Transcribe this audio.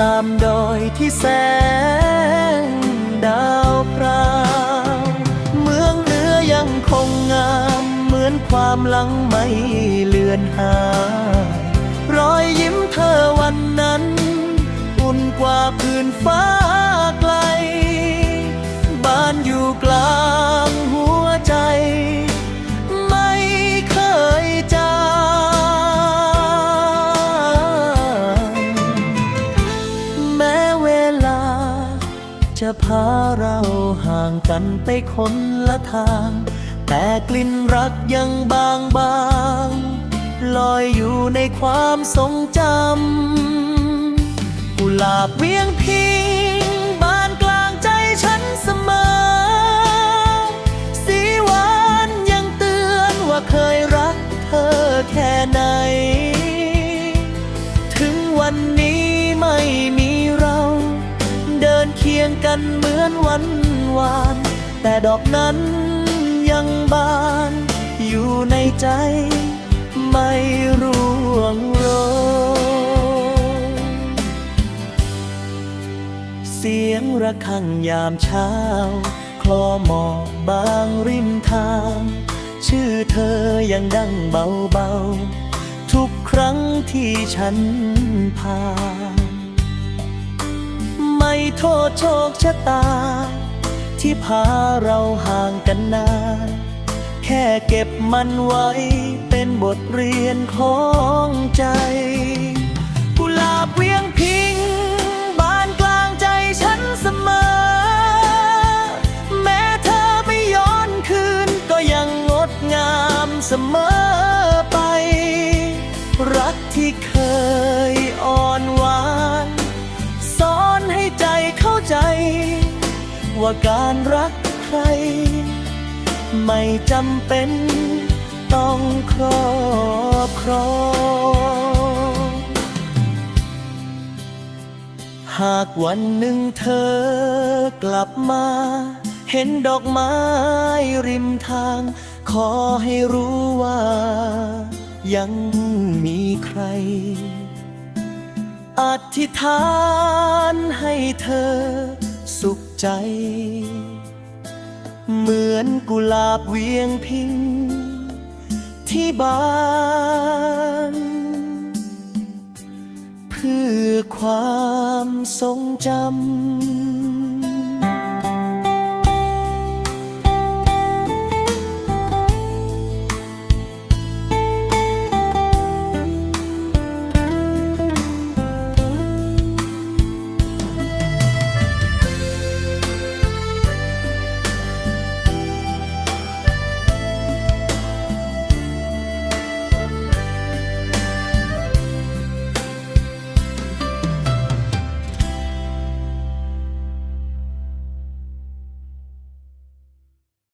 ตามดอยที่แสงดาวพราวเมืองเหนือยังคงงามเหมือนความหลังไม่เลือนหายรอยยิ้มเธอวันนั้น อุ่นกว่าพื้นฟ้า จะพาเราห่างกันไปคนละทาง แต่กลิ่นรักยังบางบางลอยอยู่ในความทรงจำกุหลาบเวียงพิงบานกลางใจฉันเสมอ สีหวานยังเตือนว่าเคยรักเธอแค่ ยงกันเหมือนวันวาน แต่ดอกนั้นยังบาน อยู่ในใจไม่ร่วงโรยเสียงระฆังยามเช้า คลอหมอกบางริมทาง ชื่อเธอยังดังเบาๆ ทุกครั้งที่ฉันผ่าน โทษโชคชะตา ที่พาเราห่างกันนาน แค่เก็บมันไว้เป็นบทเรียนของใจกุหลาบเวียงพิง บานกลางใจฉันเสมอ แม้เธอไม่ย้อนคืนก็ยังงดงามเสมอ ใจ ว่าการรักใคร ไม่จำเป็นต้องครอบครองหากวันหนึ่งเธอกลับมา เห็นดอกไม้ริมทาง ขอให้รู้ว่ายังมีใคร อธิษฐานให้เธอสุขใจ เหมือนกุหลาบเวียงพิง ที่บานเพื่อความทรงจำ